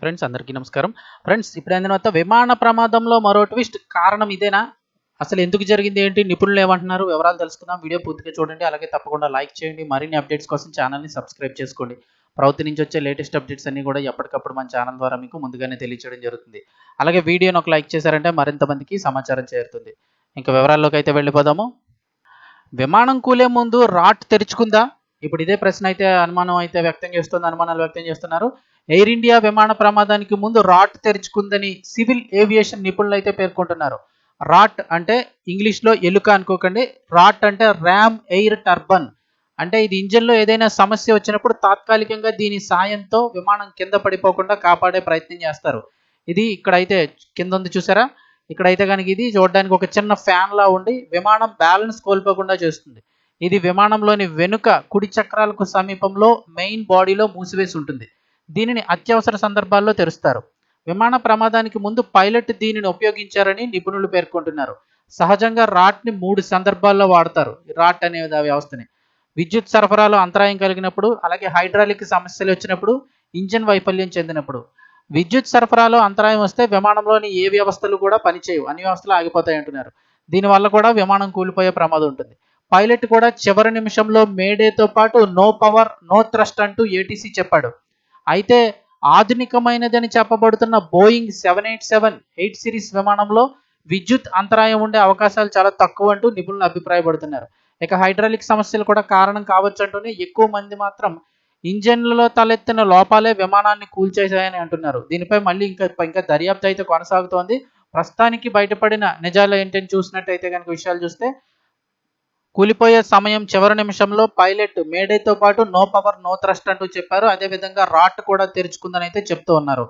Friends అందరికీ నమస్కారం. Friends ఇప్పుడు అయిన తర్వాత విమాన ప్రమాదంలో మరో ట్విస్ట్ కారణం ఇదేనా? అసలు ఎందుకు జరిగింది ఏంటి? నిపుణులు ఏమంటున్నారు? వివరాలు తెలుసుకుందాం. వీడియో పూర్తిగా చూడండి. అలాగే తప్పకుండా లైక్ చేయండి. మరిన్ని అప్డేట్స్ కోసం ఛానల్ని సబ్స్క్రైబ్ చేసుకోండి. ప్రభుత్వం నుంచి వచ్చే లేటెస్ట్ అప్డేట్స్ అన్ని కూడా ఎప్పటికప్పుడు మన ఛానల్ ద్వారా మీకు ముందుగానే తెలియచేయడం జరుగుతుంది. అలాగే వీడియోని ఒక లైక్ చేశారంటే మరింత మందికి సమాచారం చేరుతుంది. ఇంకా వివరాల్లోకి అయితే వెళ్ళిపోదాము. విమానం కూలే ముందు రాట్ తెరుచుకుందా? ఇప్పుడు ఇదే ప్రశ్న అయితే అనుమానం అయితే వ్యక్తం చేస్తుంది అనుమానాలు వ్యక్తం చేస్తున్నారు. ఎయిర్ ఇండియా విమాన ప్రమాదానికి ముందు రాట్ తెరుచుకుందని సివిల్ ఏవియేషన్ నిపుణులు అయితే పేర్కొంటున్నారు. రాట్ అంటే ఇంగ్లీష్లో ఎలుక అనుకోకండి. రాట్ అంటే ర్యామ్ ఎయిర్ టర్బన్. అంటే ఇది ఇంజన్లో ఏదైనా సమస్య వచ్చినప్పుడు తాత్కాలికంగా దీని సాయంతో విమానం కింద పడిపోకుండా కాపాడే ప్రయత్నం చేస్తారు. ఇది ఇక్కడైతే కింద ఉంది చూసారా? ఇక్కడైతే కనుక ఇది చూడడానికి ఒక చిన్న ఫ్యాన్లా ఉండి విమానం బ్యాలెన్స్ కోల్పోకుండా చేస్తుంది. ఇది విమానంలోని వెనుక కుడి చక్రాలకు సమీపంలో మెయిన్ బాడీలో మూసివేసి ఉంటుంది. దీనిని అత్యవసర సందర్భాల్లో తెరుస్తారు. విమాన ప్రమాదానికి ముందు పైలట్ దీనిని ఉపయోగించారని నిపుణులు పేర్కొంటున్నారు. సహజంగా రాట్ని మూడు సందర్భాల్లో వాడతారు. రాట్ అనే వ్యవస్థని. విద్యుత్ సరఫరాలో అంతరాయం కలిగినప్పుడు అలాగే హైడ్రాలిక్ సమస్యలు వచ్చినప్పుడు ఇంజిన్ వైఫల్యం చెందినప్పుడు. విద్యుత్ సరఫరాలో అంతరాయం వస్తే విమానంలోని ఏ వ్యవస్థలు కూడా పనిచేయవు. అన్ని వ్యవస్థలు ఆగిపోతాయి అంటున్నారు. దీనివల్ల కూడా విమానం కూలిపోయే ప్రమాదం ఉంటుంది. పైలట్ కూడా చివరి నిమిషంలో మేడేతో పాటు నో పవర్ నో థ్రస్ట్ అంటూ ఏటీసీ చెప్పాడు. అయితే ఆధునికమైనదని చెప్పబడుతున్న Boeing seven eight seven eight series విమానంలో విద్యుత్ అంతరాయం ఉండే అవకాశాలు చాలా తక్కువ అంటూ నిపుణులు అభిప్రాయపడుతున్నారు. ఇక హైడ్రాలిక్ సమస్యలు కూడా కారణం కావచ్చు అంటూనే ఎక్కువ మంది మాత్రం ఇంజన్లలో తలెత్తిన లోపాలే విమానాన్ని కూల్చేశాయని అంటున్నారు. దీనిపై మళ్ళీ ఇంకా ఇంకా దర్యాప్తు అయితే కొనసాగుతోంది. ప్రస్తుతానికి బయటపడిన నిజాలు ఏంటని చూసినట్టయితే కనుక విషయాలు చూస్తే కూలిపోయే సమయం చివరి నిమిషంలో పైలట్ మేడేతో పాటు నో పవర్ నో థ్రస్ట్ అంటూ చెప్పారు. అదేవిధంగా రాట్ కూడా తెరుచుకుందని అయితే చెప్తూ ఉన్నారు.